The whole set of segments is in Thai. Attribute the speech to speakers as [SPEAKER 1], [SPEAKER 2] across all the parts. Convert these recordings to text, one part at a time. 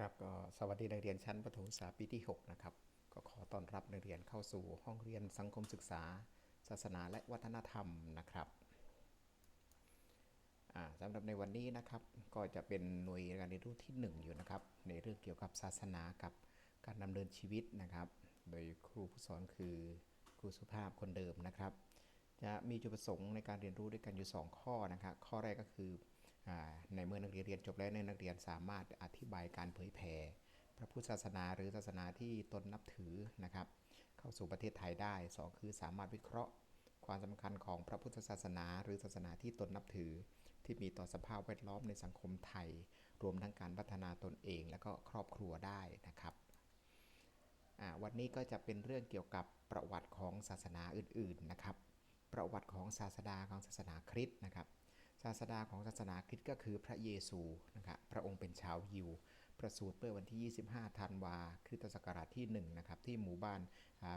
[SPEAKER 1] ครับก็สวัสดีนักเรียนชั้นประถมศึกษาปีที่ 6 นะครับ ก็ขอต้อนรับนักเรียนเข้าสู่ห้องเรียนสังคมศึกษา ศาสนาและวัฒนธรรมนะครับสำหรับในวันนี้นะครับก็จะเป็นหน่วยการเรียนรู้ที่ 1 อยู่นะครับ ในเรื่องเกี่ยวกับศาสนากับการดำเนินชีวิตนะครับ โดยครูผู้สอนคือครูสุภาพคนเดิมนะครับ จะมีจุดประสงค์ในการเรียนรู้ด้วยกันอยู่ 2 ข้อนะครับข้อแรกก็คือ ในเมื่อนักเรียนเรียนจบแล้วนักเรียนสามารถอธิบายการเผยแผ่พระพุทธศาสนาหรือศาสนาที่ตนนับถือนะครับ เข้าสู่ประเทศไทยได้ 2 คือสามารถวิเคราะห์ ความสำคัญของพระพุทธศาสนาหรือศาสนาที่ตนนับถือ ที่มีต่อสภาพแวดล้อมในสังคมไทย รวมทั้งการพัฒนาตนเองและก็ครอบครัวได้นะครับวันนี้ก็จะเป็นเรื่องเกี่ยวกับประวัติของศาสนาอื่นๆนะครับ ประวัติของศาสดาของศาสนาคริสต์นะครับ ศาสดาของศาสนาคริสต์ก็คือพระเยซูนะครับพระองค์เป็นชาวยิว ประสูติเมื่อวันที่ 25 ธันวาคริสตศักราชที่1นะครับที่หมู่บ้าน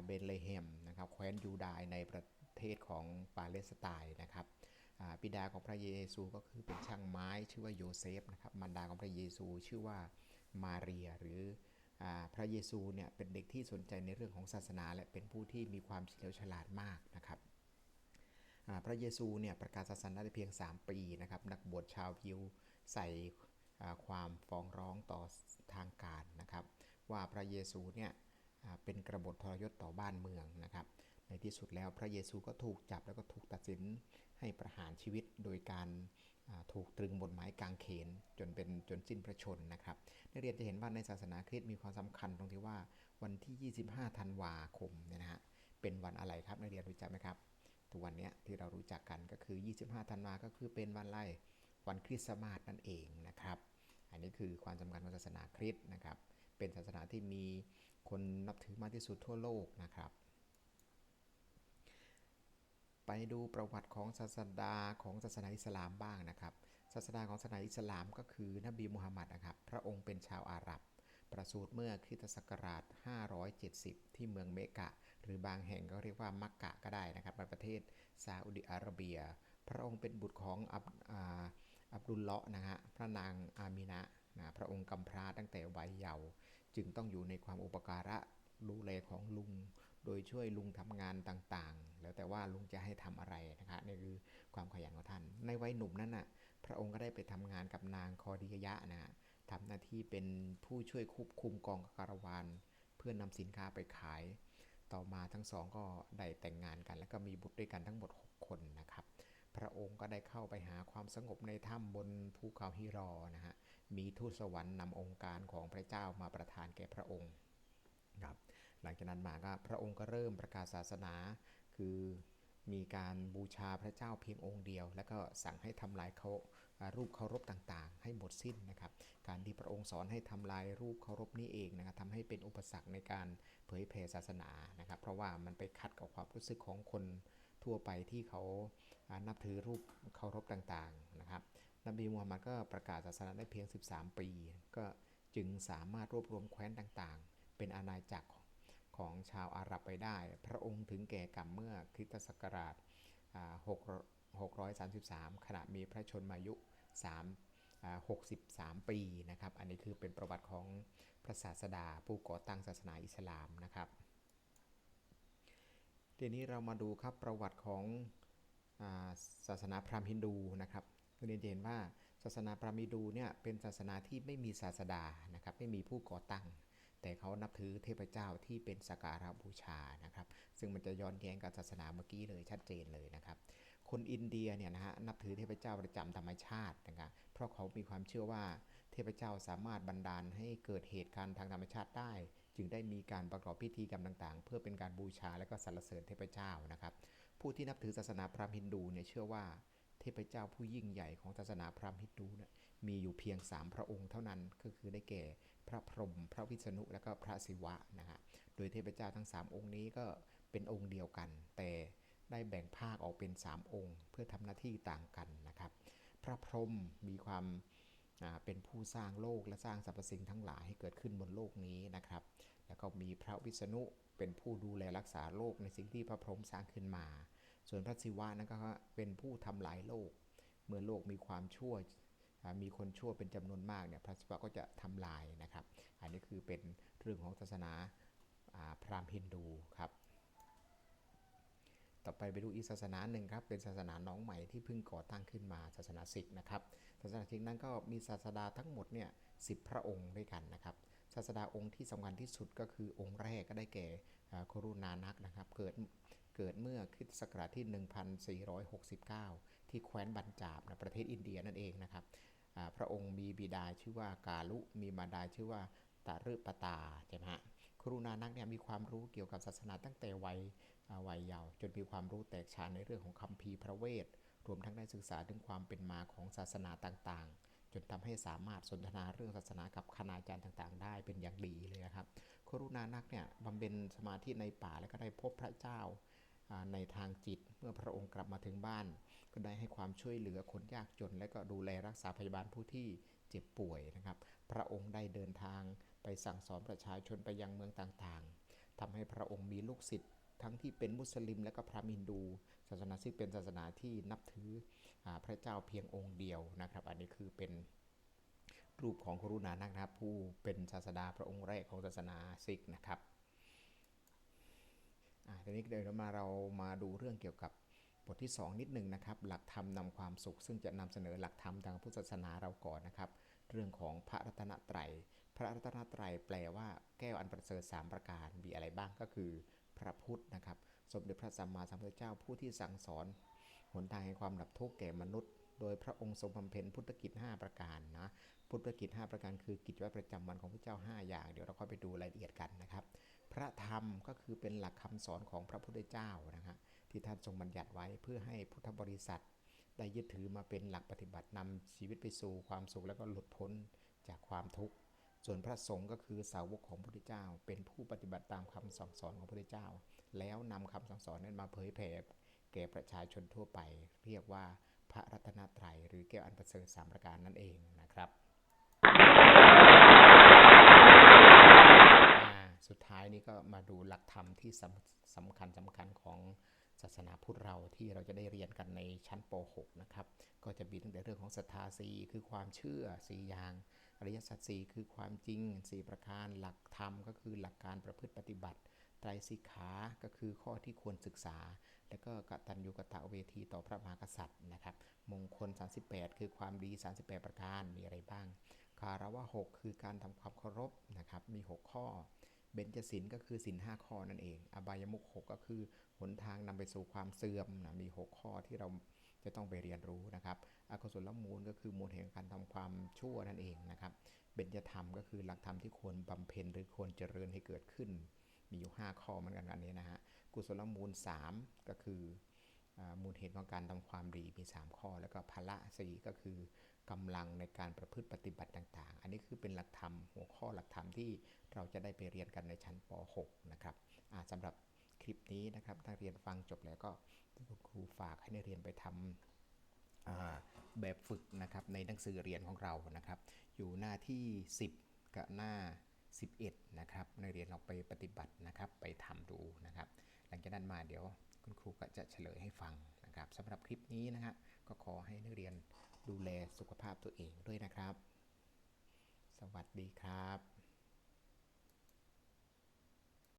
[SPEAKER 1] เบธเลเฮมนะครับแคว้นยูดาห์ในประเทศของปาเลสไตน์นะครับบิดาของพระเยซูก็คือเป็นช่างไม้ชื่อว่าโยเซฟนะครับมารดาของพระเยซูชื่อว่ามาเรียหรืออพระเยซูเนี่ยเป็นเด็กที่สนใจในเรื่องของศาสนา และเป็นผู้ที่มีความเฉลียวฉลาดมากนะครับ พระเยซูเนี่ยประกาศศาสนาได้เพียง 3 ปีนะครับ นักบวชชาวยิวใส่ความฟ้องร้องต่อทางการนะครับ ว่าพระเยซูเนี่ยเป็นกระบฏทรยศต่อบ้านเมืองนะครับ ในที่สุดแล้วพระเยซูก็ถูกจับแล้วก็ถูกตัดสินให้ประหารชีวิตโดยการถูกตรึงบนไม้กางเขนจนเป็นจนสิ้นพระชนนะครับนักเรียนจะเห็นว่าในศาสนาคริสต์มีความสำคัญตรงที่ว่าวันที่ 25 ธันวาคมเนี่ยนะฮะเป็นวันอะไรครับนักเรียนรู้จักไหมครับ ทุกวันนี้ที่เรารู้จักกันก็คือ 25 ธันวาก็คือเป็นวันอะไรวันคริสต์มาสนั่นเองนะครับ อันนี้คือความสำคัญของศาสนาคริสต์นะครับ เป็นศาสนาที่มีคนนับถือมากที่สุดทั่วโลกนะครับ ไปดูประวัติของศาสดาของศาสนาอิสลามบ้างนะครับ ศาสดาของศาสนาอิสลามก็คือนบีมุฮัมมัดนะครับ พระองค์เป็นชาวอาหรับ ประสูติเมื่อคริสตศักราช 570 ที่เมืองเมกะ หรือบางแห่งก็เรียกว่ามักกะก็ได้นะครับในประเทศซาอุดิอาระเบีย พระองค์เป็นบุตรของอับอับดุลเลาะนะฮะพระนางอามินะนะพระองค์กำพร้าตั้งแต่วัยเยาว์จึงต้องอยู่ในความอุปการะดูแลของลุง โดยช่วยลุงทำงานต่างๆ แล้วแต่ว่าลุงจะให้ทำอะไรนะครับนี่คือความขยันของท่าน ในวัยหนุ่มนั้นน่ะพระองค์ก็ได้ไปทำงานกับนางคอดิยะนะฮะ ทำหน้าที่เป็นผู้ช่วยควบคุมกองคาราวานเพื่อนนำสินค้าไปขาย ต่อมาทั้งสองก็ได้แต่งงานกัน แล้วก็มีบุตรด้วยกันทั้งหมด 6 คนนะครับ พระองค์ก็ได้เข้าไปหาความสงบในถ้ำบนภูเขาฮิรอนะฮะมีทูตสวรรค์นำองค์การของพระเจ้ามาประทานแก่พระองค์ครับหลังจากนั้นมาก็พระองค์ก็เริ่มประกาศศาสนา คือมีการบูชาพระเจ้าเพียงองค์เดียว แล้วก็สั่งให้ทำลายเขาอ่า รูปเคารพต่างๆ ให้หมดสิ้นนะครับ การที่พระองค์สอนให้ทำลายรูปเคารพนี้เองนะครับทำให้เป็นอุปสรรคในการเผยแผ่ศาสนานะครับ เพราะว่ามันไปขัดกับความรู้สึกของคนทั่วไปที่เขานับถือรูปเคารพต่างๆนะครับนบีมูฮัมมัดก็ประกาศศาสนาได้เพียง 13 ปี ก็จึงสามารถรวบรวมแคว้นต่างๆ เป็นอาณาจักรของชาวอาหรับไปได้ พระองค์ถึงแก่กรรมเมื่อคริสตศักราช 633 ขณะมีพระชนมายุ3อ่า63 ปีนะครับ อันนี้คือเป็นประวัติของพระศาสดาผู้ก่อตั้งศาสนาอิสลามนะครับทีนี้เรามาดูครับประวัติของาศาสนาพราหมณ์ฮินดูนะครับเรียนจะเห็นว่าศาสนาพราหมณ์ฮินดูเนี่ยเป็นศาสนาที่ไม่มีศาสดานะครับไม่มีผู้ก่อตั้ง แต่เขานับถือเทพเจ้าที่เป็นสักการะบูชานะครับ ซึ่งมันจะย้อนแย้งกับศาสนาเมื่อกี้เลยชัดเจนเลยนะครับ คนอินเดียเนี่ยนะฮะนับถือเทพเจ้าประจำธรรมชาตินะครับเพราะเขามีความเชื่อว่าเทพเจ้าสามารถบันดาลให้เกิดเหตุการณ์ทางธรรมชาติได้ จึงได้มีการประกอบพิธีกรรมต่างๆ เพื่อเป็นการบูชาและก็สรรเสริญเทพเจ้านะครับ ผู้ที่นับถือศาสนาพราหมณ์ฮินดูเนี่ยเชื่อว่าเทพเจ้าผู้ยิ่งใหญ่ของศาสนาพราหมณ์ฮินดูเนี่ยมีอยู่เพียง 3 พระองค์เท่านั้นก็คือได้แก่พระพรหมพระวิษณุและก็พระศิวะนะฮะโดยเทพเจ้าทั้ง 3 องค์นี้ก็เป็นองค์เดียวกัน แต่ ได้แบ่งภาคออกเป็น 3 องค์ เพื่อทำหน้าที่ต่างกันนะครับ พระพรหมมีความเป็นผู้สร้างโลกและสร้างสรรพสิ่งทั้งหลายให้เกิดขึ้นบนโลกนี้นะครับ แล้วก็มีพระวิษณุเป็นผู้ดูแลรักษาโลกในสิ่งที่พระพรหมสร้างขึ้นมา ส่วนพระศิวะนั้นก็เป็นผู้ทำลายโลก เมื่อโลกมีความชั่วมีคนชั่วเป็นจำนวนมากเนี่ยพระศิวะก็จะทำลายนะครับ อันนี้คือเป็นเรื่องของศาสนาพราหมณ์ฮินดูครับ ต่อไปไปดูอีกศาสนาหนึ่งครับ เป็นศาสนาน้องใหม่ที่เพิ่งก่อตั้งขึ้นมาศาสนาซิกนะครับ ศาสนาซิกนั้นก็มีศาสดาทั้งหมดเนี่ยสิพระองค์ด้วยกันนะครับ ศาสดาองค์ที่สำคัญที่สุดก็คือองค์แรกก็ได้แก่อ่าครูนานักนะครับ เกิดเกิดเมื่อคริสตศักราชที่ 1469 ที่แคว้นบัญจาบนะประเทศอินเดียนั่นเองนะครับพระองค์มีบิดาชื่อว่ากาลุ มีมารดาชื่อว่า ตารึปตาใช่ไหมฮะครูนานักเนี่ยมีความรู้เกี่ยวกับศาสนาตั้งแต่วัยวัยเยาว์จนมีความรู้แตกฉานในเรื่องของคัมภีร์พระเวทรวมทั้งได้ศึกษาถึงความเป็นมาของศาสนาต่างๆ จนทำให้สามารถสนทนาเรื่องศาสนากับคณาจารย์ต่าง ๆ ได้เป็นอย่างดีเลยนะครับ ครูนานักเนี่ยบำเพ็ญสมาธิในป่าแล้วก็ได้พบพระเจ้าในทางจิตเมื่อพระองค์กลับมาถึงบ้าน ก็ได้ให้ความช่วยเหลือคนยากจน และก็ดูแลรักษาพยาบาลผู้ที่เจ็บป่วยนะครับ พระองค์ได้เดินทาง ไปสั่งสอนประชาชนไปยังเมืองต่างๆทำให้พระองค์มีลูกศิษย์ทั้งที่เป็นมุสลิมและก็พราหมณ์ฮินดู ศาสนาซิกเป็นศาสนาที่นับถืออพระเจ้าเพียงองค์เดียวนะครับ อันนี้คือเป็นรูปของครูนานักนะครับ ผู้เป็นศาสดาพระองค์แรกของศาสนาซิกนะครับทีนี้เดี๋ยวมาเรามาดูเรื่องเกี่ยวกับบทที่ 2 นิดหนึ่งนะครับ หลักธรรมนำความสุข ซึ่งจะนำเสนอหลักธรรมทางพุทธศาสนาเราก่อนนะครับ เรื่องของพระรัตนตรัย พระรัตนตรัยแปลว่าแก้วอันประเสริฐสามประการมีอะไรบ้างก็คือ พระพุทธนะครับ สมเด็จพระสัมมาสัมพุทธเจ้าผู้ที่สั่งสอนหนทางแห่งความดับทุกข์แก่มนุษย์ โดยพระองค์ทรงบำเพ็ญพุทธกิจ 5 ประการนะพุทธกิจ 5 ประการคือกิจวัตรประจำวันของพระเจ้า 5 อย่าง เดี๋ยวเราค่อยไปดูรายละเอียดกันนะครับ พระธรรมก็คือเป็นหลักคำสอนของพระพุทธเจ้านะครับที่ท่านทรงบัญญัติไว้เพื่อให้พุทธบริษัท ได้ยึดถือมาเป็นหลักปฏิบัตินำชีวิตไปสู่ความสุขและก็หลุดพ้นจากความทุกข์ ส่วนพระสงฆ์ก็คือสาวกของพระพุทธเจ้า เป็นผู้ปฏิบัติตามคำสั่งสอนของพระพุทธเจ้า แล้วนำคำสั่งสอนนั้นมาเผยแผ่แก่ประชาชนทั่วไป เรียกว่าพระรัตนตรัยหรือแก้วอันประเสริฐสามประการนั่นเองนะครับสุดท้ายนี้ก็มาดูหลักธรรมที่สำสำคัญสำคัญของ ศาสนาพุทธเราที่เราจะได้เรียนกันในชั้นป .6 นะครับ ก็จะมีตั้งแต่เรื่องของศรัทธาสีคือความเชื่อสีอย่าง อริยสัจสี่คือความจริง4ประการหลักธรรม ก็คือหลักการประพฤติปฏิบัติไตรสิกขาก็คือข้อที่ควรศึกษา และก็กตัญญูกตะเวทีต่อพระมหากษัตริย์นะครับ มงคล 38 คือความดี 38 ประการมีอะไรบ้าง คารวะ 6 คือการทำความเคารพนะครับ มี 6 ข้อ เบญจศีลก็คือศีล5ข้อนั่นเอง อบายมุข6ก็คือหนทางนำไปสู่ความเสื่อมนะมี 6 ข้อที่เราจะต้องไปเรียนรู้นะครับอกุศลมูลก็คือมูลแห่งการทำความชั่วนั่นเองนะครับ เบญจธรรมก็คือหลักธรรมที่ควรบำเพ็ญหรือควรเจริญให้เกิดขึ้น มีอยู่ 5 ข้อเหมือนกันอันนี้นะฮะ กุศลมูล 3 ก็คือมูลเหตุของการทำความดีมี 3 ข้อ แล้วก็พละ4ก็คือ กำลังในการประพฤติปฏิบัติต่างๆ อันนี้คือเป็นหลักธรรมหัวข้อหลักธรรมที่เราจะได้ไปเรียนกันในชั้นป .6 นะครับอ่าสำหรับคลิปนี้นะครับถ้าเรียนฟังจบแล้วก็คุณครูฝากให้นักเรียนไปทำอ่าแบบฝึกนะครับในหนังสือเรียนของเรานะครับ อยู่หน้าที่ 10 กับหน้า 11 นะครับในเรียนเราไปปฏิบัตินะครับไปทำดูนะครับ หลังจากนั้นมาเดี๋ยวคุณครูก็จะเฉลยให้ฟังนะครับสำหรับคลิปนี้นะฮะก็ขอให้นักเรียน ดูแลสุขภาพตัวเองด้วยนะครับ สวัสดีครับ